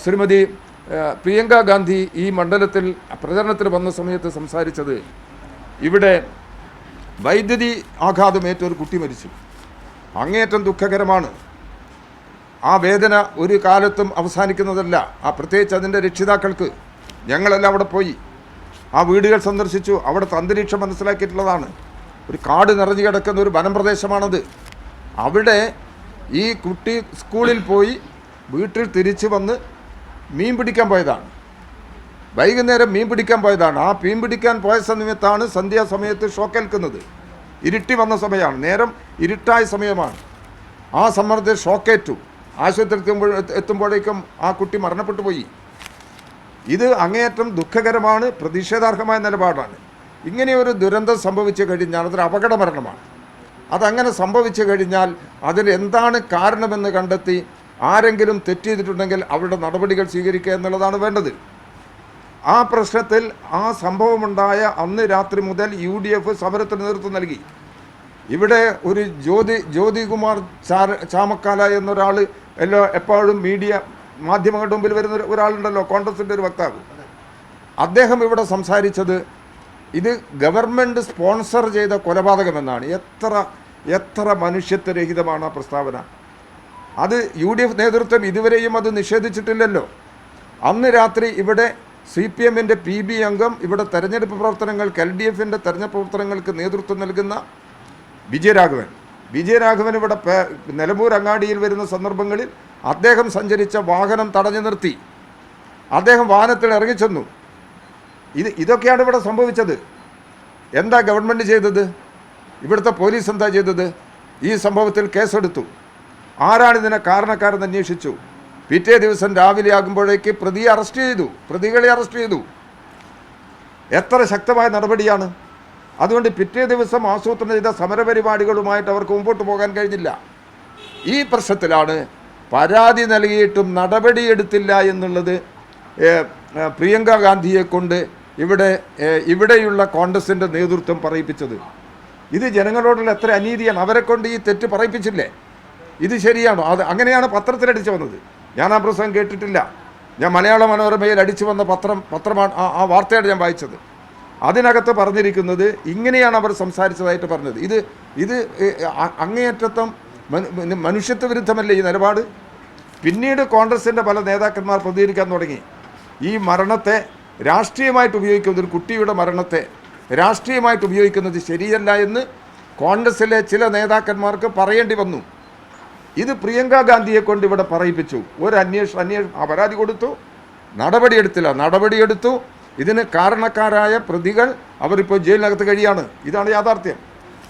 ശ്രീമതി പ്രിയങ്ക ഗാന്ധി ഈ മണ്ഡലത്തിൽ പ്രചരണത്തിന് വന്ന സമയത്ത് സംസാരിച്ചത് ഇവിടെ വൈദ്യുതി ആഘാതമേറ്റ ഒരു കുട്ടി മരിച്ചു. അങ്ങേറ്റം ദുഃഖകരമാണ്. ആ വേദന ഒരു കാലത്തും അവസാനിക്കുന്നതല്ല. ആ പ്രത്യേകിച്ച് അതിന്റെ രക്ഷിതാക്കൾക്ക് ഞങ്ങളെല്ലാം അവിടെ പോയി. ആ വീടുകൾ സന്ദർശിച്ചു. അവിടുത്തെ അന്തരീക്ഷം മനസ്സിലാക്കിയിട്ടുള്ളതാണ്. ഒരു കാട് നിറഞ്ഞു കിടക്കുന്ന ഒരു വനം പ്രദേശമാണത് അവിടെ ഈ കുട്ടി സ്കൂളിൽ പോയി വീട്ടിൽ തിരിച്ചു വന്ന് മീൻ പിടിക്കാൻ പോയതാണ്. വൈകുന്നേരം മീൻ പിടിക്കാൻ പോയതാണ്. ആ മീൻ പിടിക്കാൻ പോയ സമയത്താണ് സന്ധ്യാസമയത്ത് ഷോക്കേൽക്കുന്നത്. ഇരുട്ടി വന്ന സമയമാണ്. നേരം ഇരുട്ടായ സമയമാണ്. ആ സമ്മർദ്ദത്തിൽ ഷോക്കേറ്റു. ആശുപത്രി എത്തുമ്പോൾ എത്തുമ്പോഴേക്കും ആ കുട്ടി മരണപ്പെട്ടു പോയി. ഇത് അങ്ങേയറ്റം ദുഃഖകരമാണ് പ്രതിഷേധാർഹമായ നിലപാടാണ്. ഇങ്ങനെയൊരു ദുരന്തം സംഭവിച്ചു കഴിഞ്ഞാൽ അതൊരു അപകട മരണമാണ്. അതങ്ങനെ സംഭവിച്ചു കഴിഞ്ഞാൽ അതിൽ എന്താണ് കാരണമെന്ന് കണ്ടെത്തി ആരെങ്കിലും തെറ്റ് ചെയ്തിട്ടുണ്ടെങ്കിൽ അവരുടെ നടപടികൾ സ്വീകരിക്കുക എന്നുള്ളതാണ് വേണ്ടത്. ആ പ്രശ്നത്തിൽ ആ സംഭവമുണ്ടായ അന്ന് രാത്രി മുതൽ യു ഡി എഫ് സമരത്തിന് നേതൃത്വം നൽകി. ഇവിടെ ഒരു ജ്യോതി ജ്യോതികുമാർ ചാര ചാമക്കാല എന്നൊരാൾ എല്ലാ എപ്പോഴും മീഡിയ മാധ്യമങ്ങളുടെ മുമ്പിൽ വരുന്ന ഒരാളുണ്ടല്ലോ കോൺഗ്രസിന്റെ ഒരു വക്താവ്. അദ്ദേഹം ഇവിടെ സംസാരിച്ചത് ഇത് ഗവൺമെന്റ് സ്പോൺസർ ചെയ്ത കൊലപാതകമെന്നാണ്. എത്ര എത്ര മനുഷ്യത്വരഹിതമാണ് ആ പ്രസ്താവന. അത് യു ഡി എഫ് നേതൃത്വം ഇതുവരെയും അത് നിഷേധിച്ചിട്ടില്ലല്ലോ. അന്ന് രാത്രി ഇവിടെ സി പി എമ്മിന്റെ പി ബി അംഗം ഇവിടെ തെരഞ്ഞെടുപ്പ് പ്രവർത്തനങ്ങൾക്ക് എൽ ഡി എഫിന്റെ തെരഞ്ഞെടുപ്പ് പ്രവർത്തനങ്ങൾക്ക് നേതൃത്വം നൽകുന്ന വിജയരാഘവൻ. വിജയരാഘവൻ ഇവിടെ നിലമ്പൂർ അങ്ങാടിയിൽ വരുന്ന സന്ദർഭങ്ങളിൽ അദ്ദേഹം സഞ്ചരിച്ച വാഹനം തടഞ്ഞു നിർത്തി. അദ്ദേഹം വാഹനത്തിൽ ഇറങ്ങിച്ചെന്നു. ഇത് ഇതൊക്കെയാണ് ഇവിടെ സംഭവിച്ചത്. എന്താ ഗവൺമെന്റ് ചെയ്തത്? ഇവിടുത്തെ പോലീസ് എന്താ ചെയ്തത്? ഈ സംഭവത്തിൽ കേസെടുത്തു. ആരാണ് ഇതിനെ കാരണക്കാരെന്ന് അന്വേഷിച്ചു? പിറ്റേ ദിവസം രാവിലെ ആകുമ്പോഴേക്ക് പ്രതിയെ അറസ്റ്റ് ചെയ്തു. പ്രതികളെ അറസ്റ്റ് ചെയ്തു. എത്ര ശക്തമായ നടപടിയാണ്. അതുകൊണ്ട് പിറ്റേ ദിവസം ആസൂത്രണം ചെയ്ത സമരപരിപാടികളുമായിട്ട് അവർക്ക് മുമ്പോട്ട് പോകാൻ കഴിഞ്ഞില്ല. ഈ പ്രശ്നത്തിലാണ് പരാതി നൽകിയിട്ടും നടപടിയെടുത്തില്ല എന്നുള്ളത് പ്രിയങ്ക ഗാന്ധിയെ കൊണ്ട് ഇവിടെ ഇവിടെയുള്ള കോൺഗ്രസിന്റെ നേതൃത്വം പറയിപ്പിച്ചത്. ഇത് ജനങ്ങളോടുള്ള എത്ര അനീതിയാണ്. അവരെ കൊണ്ട് ഈ തെറ്റ് പറയിപ്പിച്ചില്ലേ? ഇത് ശരിയാണോ? അത് അങ്ങനെയാണ് പത്രത്തിലടിച്ചു വന്നത്. ഞാൻ ആ പ്രസംഗം കേട്ടിട്ടില്ല. ഞാൻ മലയാള മനോരമയിൽ അടിച്ചു വന്ന പത്രം പത്രമാണ് ആ ആ വാർത്തയാണ് ഞാൻ വായിച്ചത്. അതിനകത്ത് പറഞ്ഞിരിക്കുന്നത് ഇങ്ങനെയാണ് അവർ സംസാരിച്ചതായിട്ട് പറഞ്ഞത്. ഇത് ഇത് അങ്ങേയറ്റത്തം മനു- മനു- മനുഷ്യത്വ വിരുദ്ധമല്ലേ ഈ നിലപാട്? പിന്നീട് കോൺഗ്രസിന്റെ പല നേതാക്കന്മാർ പ്രതികരിക്കാൻ തുടങ്ങി. ഈ മരണത്തെ രാഷ്ട്രീയമായിട്ട് ഉപയോഗിക്കുന്ന ഒരു കുട്ടിയുടെ മരണത്തെ രാഷ്ട്രീയമായിട്ട് ഉപയോഗിക്കുന്നത് ശരിയല്ല എന്ന് കോൺഗ്രസിലെ ചില നേതാക്കന്മാർക്ക് പറയേണ്ടി വന്നു. ഇത് പ്രിയങ്ക ഗാന്ധിയെ കൊണ്ട് ഇവിടെ പറയിപ്പിച്ചു. ഒരു അന്വേഷണം അന്വേഷണം പരാതി കൊടുത്തു. നടപടിയെടുത്തില്ല നടപടിയെടുത്തു ഇതിന് കാരണക്കാരായ പ്രതികൾ അവരിപ്പോൾ ജയിലിനകത്ത് കഴിയാണ്. ഇതാണ് യാഥാർത്ഥ്യം.